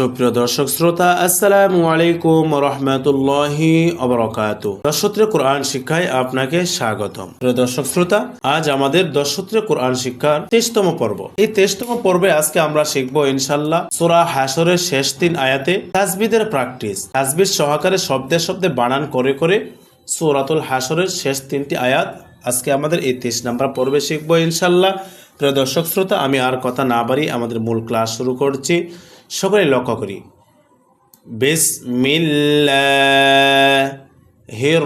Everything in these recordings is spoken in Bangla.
সুপ্রিয় দর্শক শ্রোতা, আসসালামু আলাইকুম রহমতুল্লাহি অবরকাত দশত্রে কোরআন শিক্ষায় আপনাকে স্বাগতম। প্রিয় দর্শক শ্রোতা, আজ আমাদের দশত্রে কোরআন শিক্ষার তেইশতম পর্ব। এই তেইশতম পর্বে আজকে আমরা শিখব ইনশাল্লাহ সুরা হাসরের শেষ তিন আয়াতে তাজবিদের প্র্যাকটিস। তাজবিদ সহকারে শব্দে শব্দে বানান করে করে সুরাতুল হাসরের শেষ তিনটি আয়াত আজকে আমাদের এই তেইশ নাম্বার পর্বে শিখব ইনশাল্লাহ প্রিয় দর্শক শ্রোতা, আমি আর কথা না বাড়ি আমাদের মূল ক্লাস শুরু করছি। সকলে লক্ষ্য করি। বিসমিল্লাহির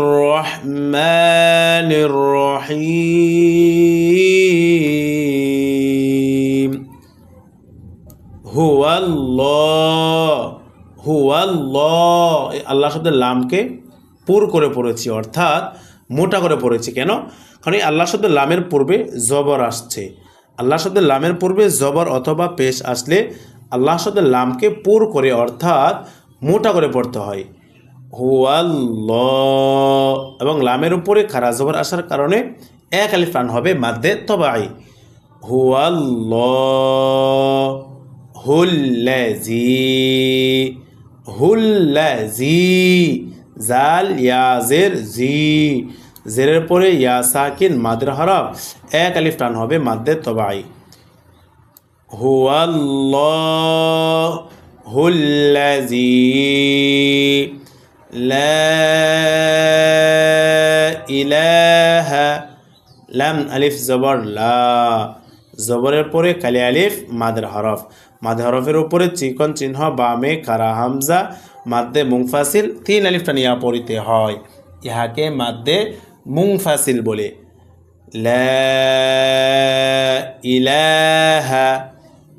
আল্লাহ শব্দের লামকে পুর করে পড়েছি, অর্থাৎ মোটা করে পড়েছি। কেন? কারণ এই আল্লাহ শব্দের লামের পূর্বে জবর আসছে। আল্লাহ শব্দের লামের পূর্বে জবর অথবা পেশ আসলে আল্লাহ শব্দের লামকে পুর করে অর্থাৎ মোটা করে পড়তে হয়। হুয়াল্লাহ। এবং লামের উপরে খারা জবর আসার কারণে এক আলিফ টান হবে মাদ্দে তবাই। হুয়াল্লাহ। হুল্লাজি। হুল্লাজি। জাল ইয়াজের জি। জেরের পরে ইয়া সাকিন মাদের এক আলিফ টান হবে মাদ্দে তবাই। হুয়াল্লাহ হুল্লাজি লা ইলাহা লাম আলিফ জবর, লা জবরের পরে কালি আলিফ, মাদের হরফ। মাদে হরফের উপরে চিকন চিহ্ন, বামে কারা হামজা মাদ্দে মুংফাসিল তিন আলিফটা নিয়া পড়িতে হয়। ইহাকে মাদ্দে মুংফাসিল বলে। লা ইলাহা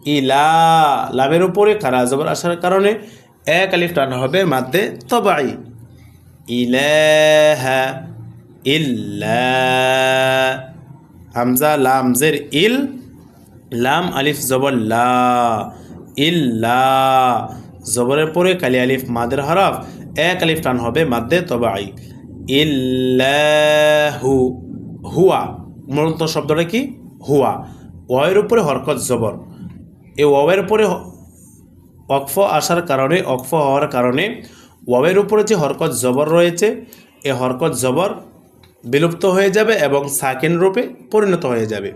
ইলা, লাভের উপরে, কারা জবর আসার কারণে, এক আলিফ টান হবে মাদ্দে তবাই ইল্লা হামজা লামজের ইল। লাম, আলিফ, জবর, লা। ইল্লা জবরের পরে কালি, আলিফ, মাদের হরফ, এক আলিফ টান হবে মাদ্দে তবাই ইল্লাহু, হুয়া। মূলত শব্দটা কি? হুয়া। ওয়ের উপরে হরকত জবর। এই ওয়াবের উপরে অক্ফ আসার কারণে অক্ফ হওয়ার কারণে ওয়াবের উপরে যে হরকত জবর রয়েছে, এ হরকত জবর বিলুপ্ত হয়ে যাবে এবং সাকিন রূপে পরিণত হয়ে যাবে।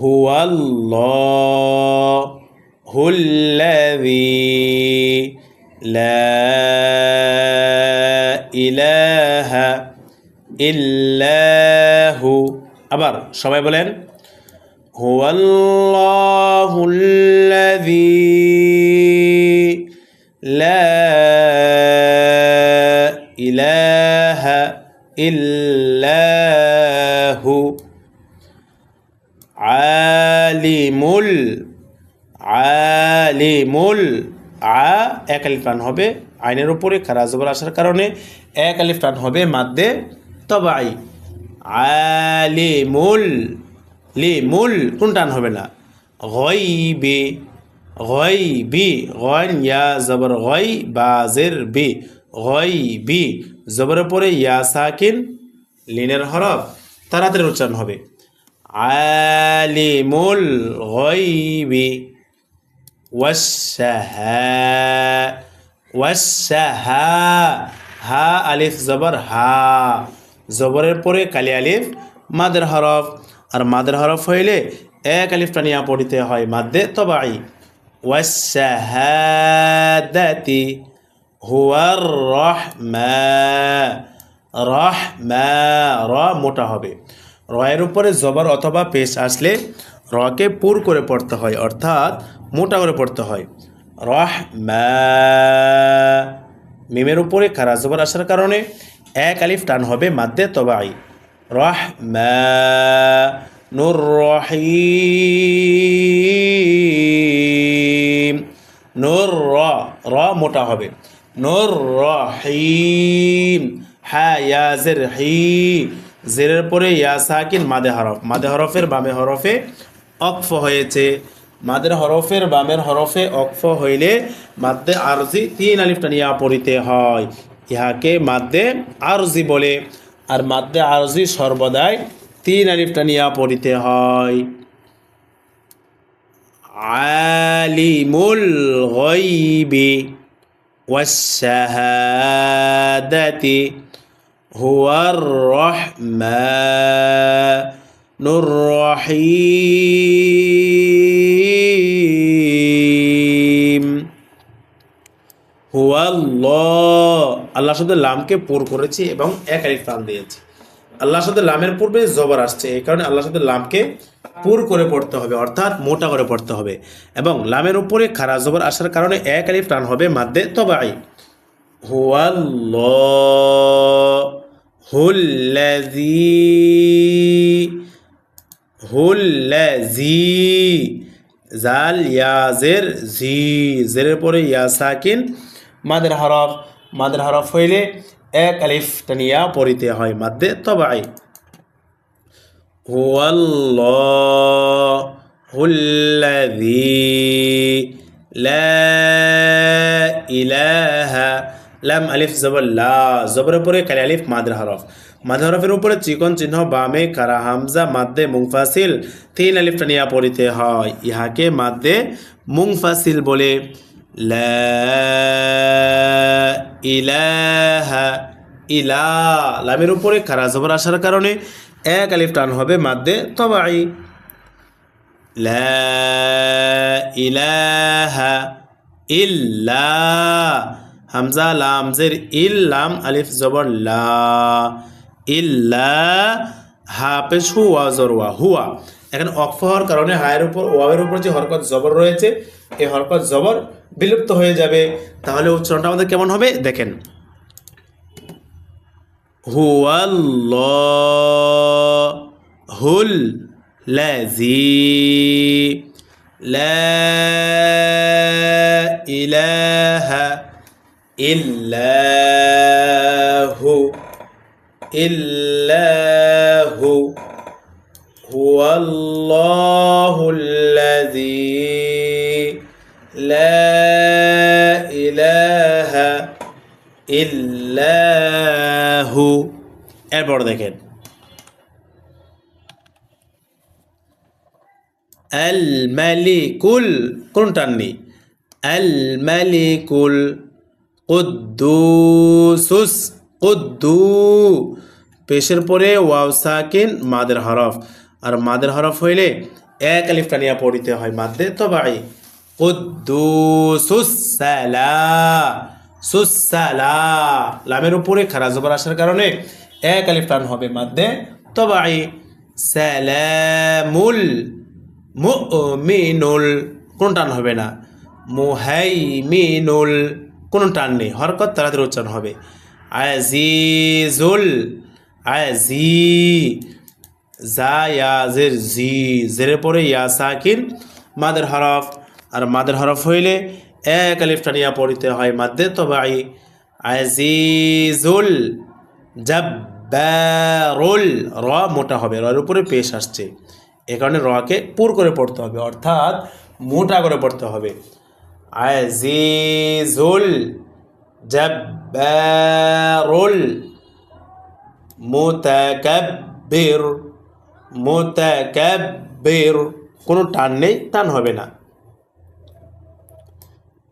হুয়াল্লাহ হুল্লাযী লা ইলাহা ইল্লাহু। আবার সবাই বলেন হুয়াল্লাহুল্লাযী লা ইলাহা ইল্লাহু আলিমুল আলিমুল আ এক আলিফ টান হবে আইনের উপরে খারা জবর আসার কারণে এক আলিফ টান হবে মাদ্দে তবাই, আলিমুল লিমুল কোন টান হবে না? গইবি গইবি গন ইয়া জবর গই বাজের বি গই বি জবরের পরে ইয়া সাকিন, লিনের হরফ তাড়াতাড়ি উচ্চারণ হবে। আলিমুল গইবি ওয়াসাহা ওয়াসাহা হা, আলিফ, জবর, হা, জবরের পরে কালি, আলিফ, মাদের হরফ। আর মাদের হরফ হইলে এক আলিফ টানিয়া পড়িতে হয় মাদ্দে তবাই ওয়াসাহাদাতি হুয়ার রহমা রহমা র মোটা হবে। রয়ের উপরে জবর অথবা পেশ আসলে রকে পুর করে পড়তে হয়, অর্থাৎ মোটা করে পড়তে হয়। রহমা, মিমের উপরে খারা জবর আসার কারণে এক আলিফ টান হবে মাদ্দে তবাই রহমা নুর রহিম। নুর র র মোটা হবে। নুর রহিম। হ্যাঁ ইয়াজের হি। জেরের পরে ইয়া, সাকিন, মাদে হরফ। মাদে হরফের বামে হরফে অক্ফ হয়েছে। মাদের হরফের বামের হরফে অক্ফ হইলে মাদ্দে আরজি তিন আলিফটা নিয়া পড়িতে হয়। ইহাকে মাদ্দে আরজি বলে। আর মাদ্দে আরজি সর্বদাই তিন আলিফটা নিয়া পড়িতে হয়। আলিমুল গাইবি ওয়াসশাহাদাতি হুয়ার রহমানুর রহিম। হুয়াল্লাহ আল্লাহর সাথে লামকে পুর করেছি এবং এক আলিফ টান দিয়েছি। আল্লাহ সাথে লামের পূর্বে জবর আসছে, এই কারণে আল্লাহ সাথে লামকে পুর করে পড়তে হবে, অর্থাৎ মোটা করে পড়তে হবে। এবং লামের উপরে খারা জবর আসার কারণে এক আলিফ টান হবে মাদ্দে তবাই। হুয়াল্লাহ, হুল্লাযী হুল্লাযী জাল ইয়াজের জি জেরের পরে ইয়া সাকিন মাদের হরফ। মাদের হরফ হইলে এক আলিফ টানিয়া পড়িতে হয় মাদ্দে তবাই। লাম আলিফ জবর লা, জবরের পরে কালি আলিফ, মাদের হরফ। মাদের হরফের উপরে চিকন চিহ্ন, বামে কারা হামজা মাদ্দে মুংফাসিল তিন আলিফ টানিয়া পড়িতে হয়। ইহাকে মাদ্দে মুংফাসিল বলে। ইলাহা ইলা, লামের উপরে খারা জবর আসার কারণে এক আলিফ টান হবে মাদ্দে তবাই ইলাহা ইল্লা, হামজা, লাম, জের ইল্লাম আলিফ, জবর, লা ইল্লা হুয়া জরওয়া হুয়া। এখানে অক্ফ হওয়ার কারণে হায়ের উপর ওয়াবের উপর যে হরকত জবর রয়েছে, এই হরকত জবর বিলুপ্ত হয়ে যাবে, তাহলে উচ্চারণটা আমাদের কেমন হবে? দেখেন। হুয়াল্লাহুল লাযী, লা ইলাহা ইল্লাহু ইল্লাহু লাযী লা ইলাহা ইল্লাহু এরপর দেখেন। আল মালিকুল কোন টাননি আল মালিকুল কুদ্দুসুস, কুদ্দু। পেশের পরে ওয়াও সাকিন, মাদের হরফ। আর মাদের হরফ হইলে এক আলিফ টানিয়া পড়িতে হয় মাদ্দে তবাই লামের উপরে খারা জবর আসার কারণে এক আলিফ টান হবে মাদ্দে তবাই সালামুল মুমিনুল। কোন টান হবে না। মুহাইমিনুল। কোন টান নেই। হরকত তাড়াতাড়ি উচ্চারণ হবে। আজিজুল আজি জা ইয়াজের জি। জেরের পরে ইয়া সাকিন, মাদের হরফ। আর মাদের হরফ হইলে এক আলিফ টানিয়া পড়িতে হয় মাদ্দে তবাই আজিজুল জাব্বারুল র মোটা হবে রের উপরে পেশ আসছে। এ কারণে রকে পুর করে পড়তে হবে, অর্থাৎ মোটা করে পড়তে হবে। আজিজুল জাব্বারুল মুতাকাব্বির মুতাকাব্বির। কোনো টান নেই, টান হবে না।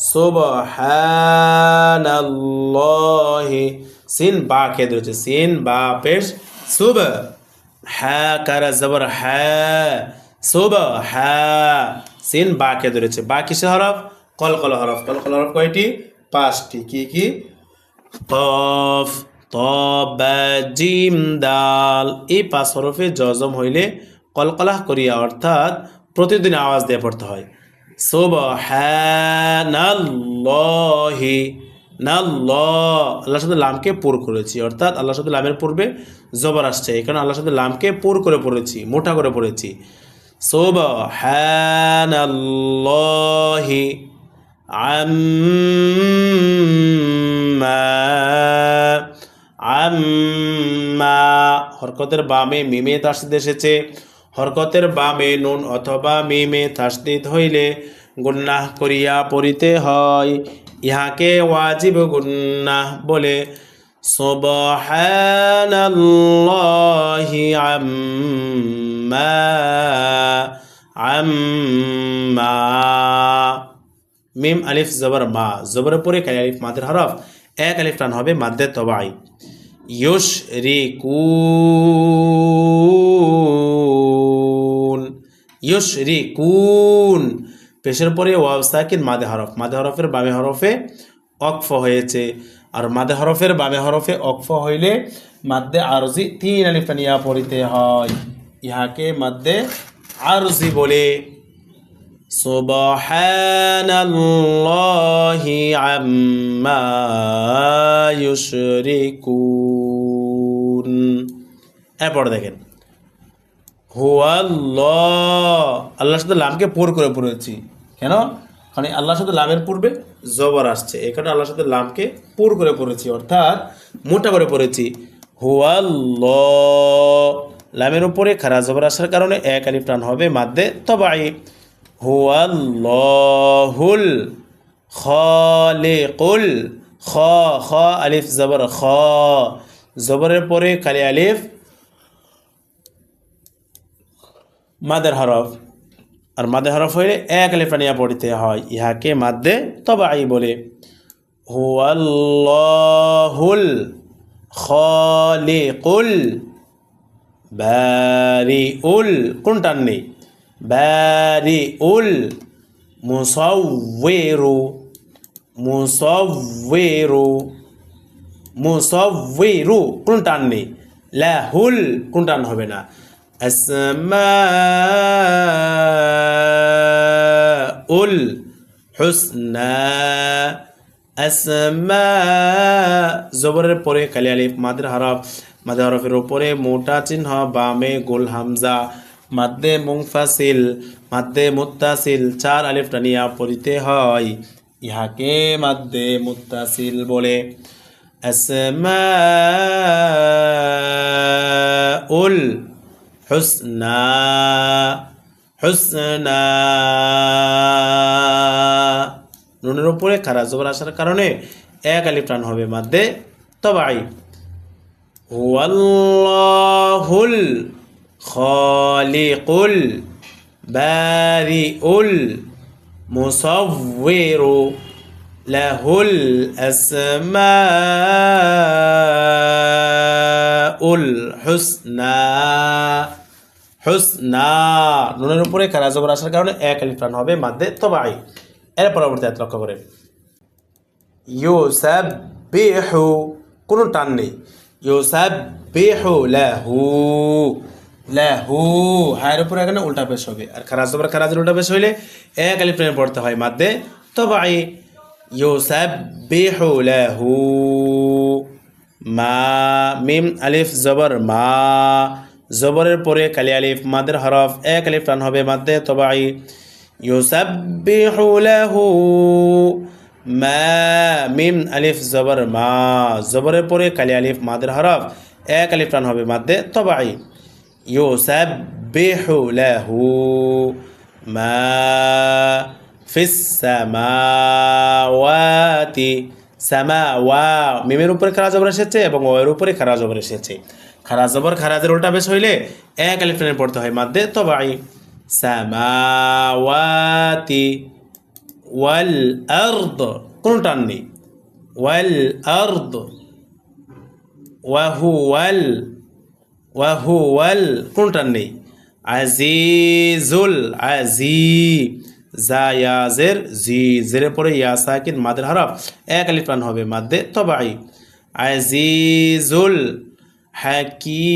সুবহানাল্লাহি। সিন বা কে ধরেছে? সিন বা পেশ সুব হ্যাঁ কারা, জবর হ্যাঁ সুব হ্যাঁ সিন বা কে ধরেছে? বা কিসে হরফ? কলকল হরফ। কলকল হরফ কয়টি? পাঁচটি। কি কি? কফ ত জিম, দাল। এই পাঁচ হরফে জজম হইলে কলকলাহ করিয়া অর্থাৎ প্রতিদিন আওয়াজ দিয়ে পড়তে হয়। সুবহানাল্লাহি, নাল্লাহ। আল্লাহর সাথে লামকে পুর করেছি, অর্থাৎ আল্লাহর সাথে লামের পূর্বে জবর আসছে এখানে আল্লাহর সাথে লামকে পুর করে পড়েছি, মোটা করে পড়েছি। সুবহানাল্লাহি আম্মা আম্মা। হরকতের বামে মিমে তাসদিদ এসেছে। হরকতের বামে নুন অথবা মিমে তাসদিদ হইলে গুন্নাহ করিয়া পড়িতে হয়। ইহাকে ওয়াজিব গুন্নাহ বলে, সুবহানাল্লাহি আম্মা আম্মা। মিম আলিফ জবর মা জবরের পরে কালি আলিফ মাদের হরফ, এক আলিফ টান হবে মাদ্দে তবাই ইউশ রি কুন ইউশ রি পেশের পরে ওয়াব সাকিন, মাদে হরফ। মাদে হরফের বামে হরফে অকফ হয়েছে। আর মাদে হরফের বামে হরফে অকফ হইলে মাদ্দে আরজি তিন আলিফ টানিয়া পড়িতে হয়। ইহাকে মাদ্দে আরজি বলে। سبحان الله عما يشركون এরপর দেখেন হুয়াল্লাহ আল্লাহর সাথে লামকে পোর করে পড়েছি কেন মানে আল্লাহর সাথে লামের পূর্বে জবর আসছে এখানে আল্লাহর সাথে লামকে পুর করে পড়েছি অর্থাৎ মোটা করে পড়েছি হুয়াল্লাহ লামের উপরে খারা জবর আসার কারণে এক আলিফ টান হবে মাদ্দে তবাই হুয়াল্লাহুল খালিকুল খ খ, আলিফ, জবর, খ। জবরের পরে কালি, আলিফ। মাদের হরফ। আর মাদের হরফ হইলে এক আলিফ টানিয়া পড়িতে হয়। ইহাকে মাদ্দে তবাই বলে। হুয়াল্লাহুল খালিকুল বারিউল। কোনটার নেই? বারিউল মুসাউবিরু মুসাউবিরু মুসাউবিরু কোন টান নেই লাহুল কোন টান হবে না? আসমাউল হুসনা। আসমা জবরের পরে কালি আলিফ, মাদের হরফ, মাদের উপরে মোটা চিহ্ন, বামে গোল হামজা। মাদ্দে মুংফাসিল মাদ্দে মুত্তাসিল, চার আলিফ টানিয়া পড়িতে হয়। ইহাকে মাদ্দে মুত্তাসিল বলে। আসমাউল হুসনা হুসনা। নুনের উপরে খারা জবর আসার কারণে এক আলিফ টান হবে মাদ্দে তবাই হুয়াল্লাহুল খালিকুল বারিউল মুসাউবিরু লাহুল আসমাউল হুসনা। হুসনা, নুনের উপরে খারা জবর আসার কারণে এক আলিফ টান হবে মাদ্দে তবাই এর পরবর্তী হাত লক্ষ্য করে ইউসাবিহু কোনো টান নেই। ইউসাবিহু লাহু। লাহু, হায়ের উপরে এখানে উল্টা পেশ হবে। আর খারাজ জবর খারাজের উল্টা পেশ হইলে এক আলিফ টানে পড়তে হয় মাদ্দে তবাই ইউসাবিহু লাহু, মা, মিম, আলিফ, জবর, মা। জবরের পরে কালি আলিফ, মাদের হরফ এক আলিফ টান হবে মাদ্দে তবাই ইউসাব্বিহু লাহু, মা, মিম, আলিফ, জবর, মা। জবরের পরে কালি আলিফ, মাদের হরফ এক আলিফ টান হবে মাদ্দে তবাই ইউসাব্বিহু লাহু মা ফিস সামাওয়াতি সামাওয়া মিমের উপরে খারা জবর এসেছে এবং ওয়ের উপরে খারা জবর এসেছে। খারা জবর খারাজের উল্টা বেশ হইলে এক আলিফ টানে পড়তে হয়। মাদ্দে তবাই। সামাওয়াতি ওয়াল আর্দ। কোন টান নেই। ওয়াল আর্দ। ওয়াহুয়াল ওয়াহুয়াল কোন টান নেই? আজিজুল, আজি জায়াজের জি, জেরে পরে ইয়া, সাকিন, মাদের হরফ। এক আলিফ টান হবে মাদ্দে তবাই। আজিজুল হাকিম।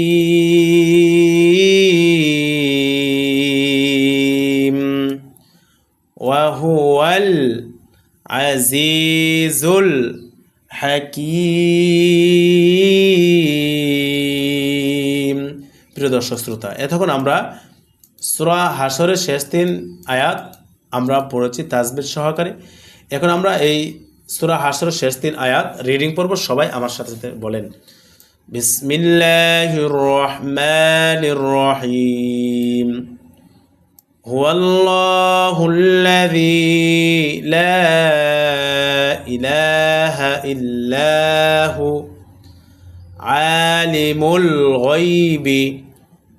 ওয়াহুয়াল আজিজুল হাকিম। প্রিয় দর্শক শ্রোতা এতক্ষণ আমরা সুরা হাসরের শেষ তিন আয়াত আমরা পড়েছি তাজবির সহকারে এখন আমরা এই সুরা হাসর শেষ তিন আয়াত রিডিং পড়ব সবাই আমার সাথে সাথে বলেন বিসমিল্লাহির রহমানির রহিম هو الله الذي لا إله إلا هو عالم الغيب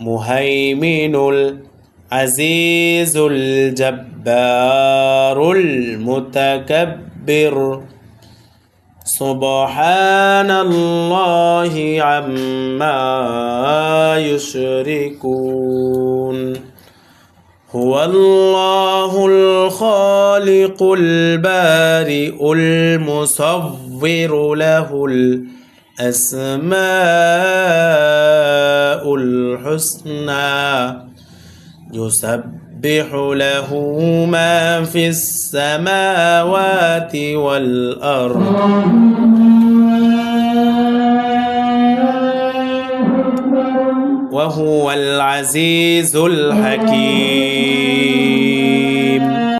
المهيمن العزيز الجبار المتكبر. سبحان الله عما يشركون. هو الله الخالق البارئ المصور له الأسماء الحسنى يسبح له ما في السماوات والأرض. وهو العزيز الحكيم.